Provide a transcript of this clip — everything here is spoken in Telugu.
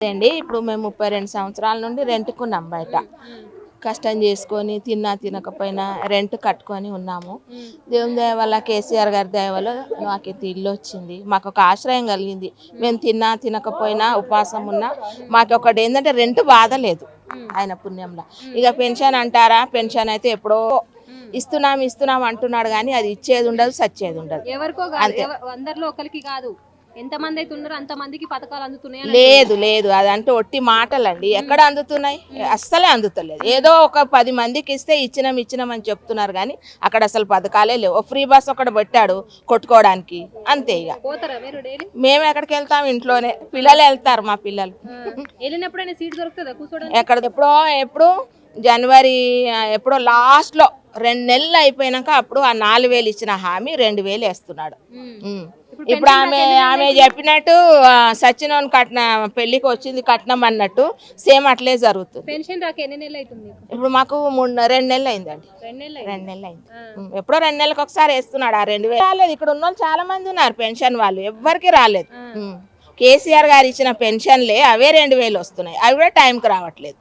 అండి. ఇప్పుడు మేము ముప్పై రెండు సంవత్సరాల నుండి రెంట్కున్నాం బయట. కష్టం చేసుకొని తిన్నా తినకపోయినా రెంట్ కట్టుకొని ఉన్నాము. దేవుని దయ వల్ల కేసీఆర్ గారి దయ వల్ల మాకు ఇంత ఇల్లు వచ్చింది. మాకు ఒక ఆశ్రయం కలిగింది. మేము తిన్నా తినకపోయినా ఉపవాసం ఉన్నా మాకు ఒకటి ఏంటంటే రెంట్ బాధ లేదు ఆయన పుణ్యంలో. ఇక పెన్షన్ అంటారా? పెన్షన్ అయితే ఎప్పుడో ఇస్తున్నాం ఇస్తున్నాం అంటున్నాడు కానీ అది ఇచ్చేది ఉండదు సచ్చేది ఉండదు. ఎవ- అందరిలో ఒకరికి కాదు. ఎంత మంది అయితే ఉన్నారో అంత మందికి పథకాలు అందుతున్నాయి లేదు లేదు. అదంటే ఒట్టి మాటలండి. ఎక్కడ అందుతున్నాయి? అస్సలే అందుతలేదు. ఏదో ఒక పది మందికి ఇస్తే ఇచ్చినాం ఇచ్చినాం అని చెప్తున్నారు కానీ అక్కడ అసలు పథకాలే లేవు. ఓ ఫ్రీ బస్ ఒకటి పెట్టాడు కొట్టుకోవడానికి. అంతే ఇక. మేము ఎక్కడికి వెళ్తాం? ఇంట్లోనే. పిల్లలు వెళ్తారు మా పిల్లలు. వెళ్ళినప్పుడైనా సీట్ దొరుకుతుందా కూర్చోడానికి? ఎక్కడ ఎప్పుడో ఎప్పుడు? జనవరి ఎప్పుడో లాస్ట్లో. రెండు నెలలు అయిపోయినాక అప్పుడు ఆ నాలుగు వేలు ఇచ్చిన హామీ రెండు వేలు వేస్తున్నాడు. ఇప్పుడు ఆమె ఆమె చెప్పినట్టు ఆ, సచినోన్ కట్న పెళ్ళికి వచ్చింది కట్నం అన్నట్టు సేమ్ అట్లే జరుగుతుంది. పెన్షన్ రాక ఎన్ని నెలలు అవుతుంది ఇప్పుడు మాకు మూడు రెండు నెలలు అయిందండి రెండు నెలలు అయింది? ఎప్పుడో రెండు నెలలకు ఒకసారి వేస్తున్నాడు ఆ రెండు వేలు రాలేదు. ఇక్కడ ఉన్న చాలా మంది ఉన్నారు పెన్షన్ వాళ్ళు. ఎవ్వరికి రాలేదు. కేసీఆర్ గారు ఇచ్చిన పెన్షన్లే అవే రెండు వేలు వస్తున్నాయి. అవి కూడా టైంకి రావట్లేదు.